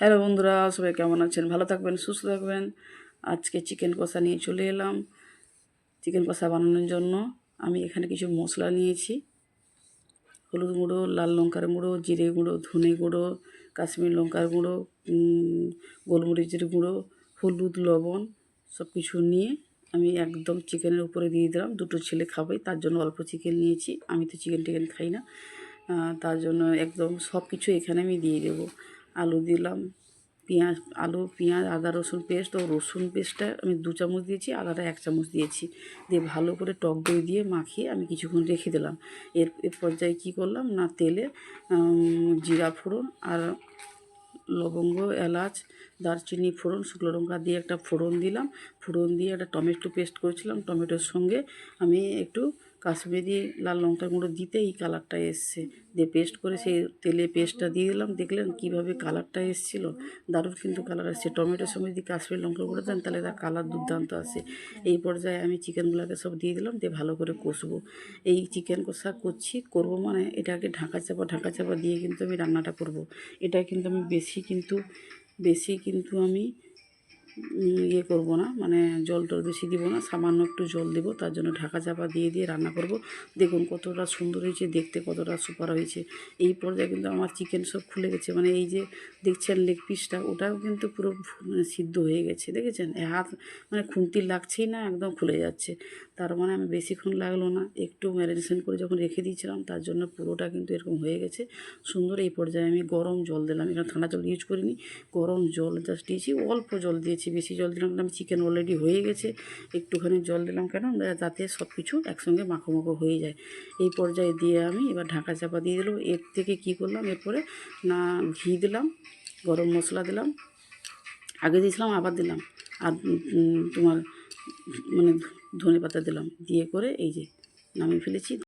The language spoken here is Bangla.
হ্যালো বন্ধুরা, সবাই কেমন আছেন? ভালো থাকবেন, সুস্থ থাকবেন। আজকে চিকেন কষা নিয়ে চলে এলাম। চিকেন কষা বানানোর জন্য আমি এখানে কিছু মশলা নিয়েছি। হলুদ গুঁড়ো, লাল লঙ্কার গুঁড়ো, জিরে গুঁড়ো, ধনে গুঁড়ো, কাশ্মীর লঙ্কার গুঁড়ো গোলমরিচের গুঁড়ো, হলুদ, লবণ সব কিছু নিয়ে আমি একদম চিকেনের উপরে দিয়ে দিলাম। দুটো ছেলে খাবে, তার জন্য অল্প চিকেন নিয়েছি। আমি তো চিকেন টিকেন খাই না। তার জন্য একদম সব কিছু এখানে আমি দিয়ে দেবো। আলু দিলাম, পেঁয়াজ, আলু, পেঁয়াজ, আদা, রসুন পেস্ট ও রসুন পেস্টটা আমি দু চামচ দিয়েছি আদাটা এক চামচ দিয়েছি। দিয়ে ভালো করে টক দই দিয়ে মাখিয়ে আমি কিছুক্ষণ রেখে দিলাম। এর এর পর্যায়ে কী করলাম না, তেলে জিরা ফোড়ন আর লবঙ্গ, এলাচ, দারচিনি ফোড়ন, শুকনো লঙ্কা দিয়ে একটা ফোড়ন দিলাম। ফোড়ন দিয়ে একটা টমেটো পেস্ট করেছিলাম। টমেটোর সঙ্গে আমি একটু কাশ্মীরি লাল লঙ্কার গুঁড়ো দিতে এই কালারটা এসছে। দিয়ে পেস্ট করে সেই তেলে পেস্টটা দিয়ে দিলাম। দেখলেন কীভাবে কালারটা এসেছিল। দারুণ কিন্তু কালার আসছে টমেটোর সময় যদি কাশ্মীরি লঙ্কা গুঁড়ো দেন, তাহলে তার কালার দুর্দান্ত আসে এই পর্যায়ে আমি চিকেনগুলোকে সব দিয়ে দিলাম। দিয়ে ভালো করে কষবো। এই চিকেন কষা করছি করব মানে এটাকে ঢাকা চাপা ঢাকা চাপা দিয়ে কিন্তু আমি রান্নাটা করব। এটা কিন্তু আমি বেশি কিন্তু বেশি কিন্তু আমি ইয়ে করব না মানে জল টল বেশি দিব না, সামান্য একটু জল দেবো, তার জন্য ঢাকা চাপা দিয়ে দিয়ে রান্না করব। দেখুন কতটা সুন্দর হয়েছে, দেখতে কতটা সুপার হয়েছে। এই পর্যায়ে কিন্তু আমার চিকেন সব খুলে গেছে মানে এই যে দেখছেন লেগ পিসটা ওটাও কিন্তু পুরো মানে সিদ্ধ হয়ে গেছে, দেখেছেন? হাত মানে খুন্তি লাগছেই না, একদম খুলে যাচ্ছে। তার মানে আমি বেশিক্ষণ লাগল না, একটু ম্যারিনেশন করে যখন রেখে দিয়েছিলাম, তার জন্য পুরোটা কিন্তু এরকম হয়ে গেছে। সুন্দর, এই পর্যায়ে আমি গরম জল দিলাম, এখানে ঠান্ডা জল ইউজ করিনি, গরম জল জাস্ট দিয়েছি, অল্প জল দিয়েছি। বেশি জল দিলাম। না চিকেন অলরেডি হয়ে গেছে। একটুখানি জল দিলাম কেন? যাতে সব কিছু একসঙ্গে মাখো হয়ে যায়। এই পর্যায়ে দিয়ে আমি এবার ঢাকা চাপা দিয়ে দিলাম। এর থেকে কী করলাম? এরপরে না, ঘি দিলাম, গরম মশলা দিলাম, আগে দিয়েছিলাম, আবার দিলাম। আর তোমার মানে ধনে পাতা দিলাম। দিয়ে করে এই যে নামিয়ে ফেলেছি।